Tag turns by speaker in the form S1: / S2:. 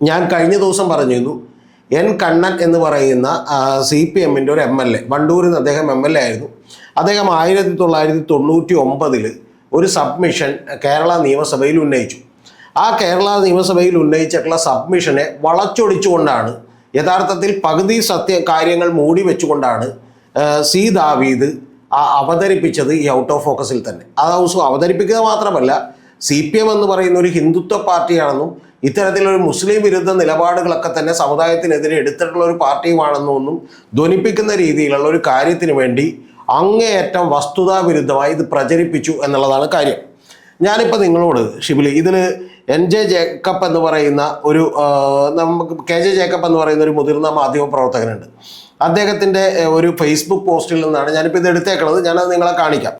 S1: ഞാൻ കഴിഞ്ഞ ദിവസം പറഞ്ഞിരുന്നു എൻ കണ്ണൻ എന്ന് പറയുന്ന സി പി എമ്മിന്റെ ഒരു എം എൽ എ വണ്ടൂരിൽ നിന്ന് അദ്ദേഹം എം എൽ എ ആയിരുന്നു. അദ്ദേഹം ആയിരത്തി തൊള്ളായിരത്തി തൊണ്ണൂറ്റി ഒമ്പതിൽ ഒരു സബ്മിഷൻ കേരള നിയമസഭയിൽ ഉന്നയിച്ചു. ആ കേരള നിയമസഭയിൽ ഉന്നയിച്ചിട്ടുള്ള സബ്മിഷനെ വളച്ചൊടിച്ചുകൊണ്ടാണ് യഥാർത്ഥത്തിൽ പകുതി സത്യ കാര്യങ്ങൾ മൂടി വെച്ചുകൊണ്ടാണ് സി ദാവീദ് അവതരിപ്പിച്ചത് ഈ ഔട്ട് ഓഫ് ഫോക്കസിൽ തന്നെ. ആ ദിവസം അവതരിപ്പിക്കുക മാത്രമല്ല സി പി എം എന്ന് പറയുന്ന ഒരു ഹിന്ദുത്വ പാർട്ടിയാണെന്നും ഇത്തരത്തിലൊരു മുസ്ലിം വിരുദ്ധ നിലപാടുകളൊക്കെ തന്നെ സമുദായത്തിനെതിരെ എടുത്തിട്ടുള്ള ഒരു പാർട്ടിയുമാണെന്നും ഒന്നും ധ്വനിപ്പിക്കുന്ന രീതിയിലുള്ള ഒരു കാര്യത്തിന് വേണ്ടി അങ്ങേയറ്റം വസ്തുതാ വിരുദ്ധമായി ഇത് പ്രചരിപ്പിച്ചു എന്നുള്ളതാണ് കാര്യം. ഞാനിപ്പോൾ നിങ്ങളോട് ഷിബിലി ഇതിൽ എൻ ജെ ജേക്കബ് എന്ന് പറയുന്ന ഒരു നമുക്ക് കെ ജെ ജേക്കബ് എന്ന് പറയുന്ന ഒരു മുതിർന്ന മാധ്യമ പ്രവർത്തകനുണ്ട്. അദ്ദേഹത്തിന്റെ ഒരു ഫേസ്ബുക്ക് പോസ്റ്റിൽ നിന്നാണ് ഞാനിപ്പോൾ ഇത് എടുത്തേക്കുന്നത് ഞാനത് നിങ്ങളെ കാണിക്കാം.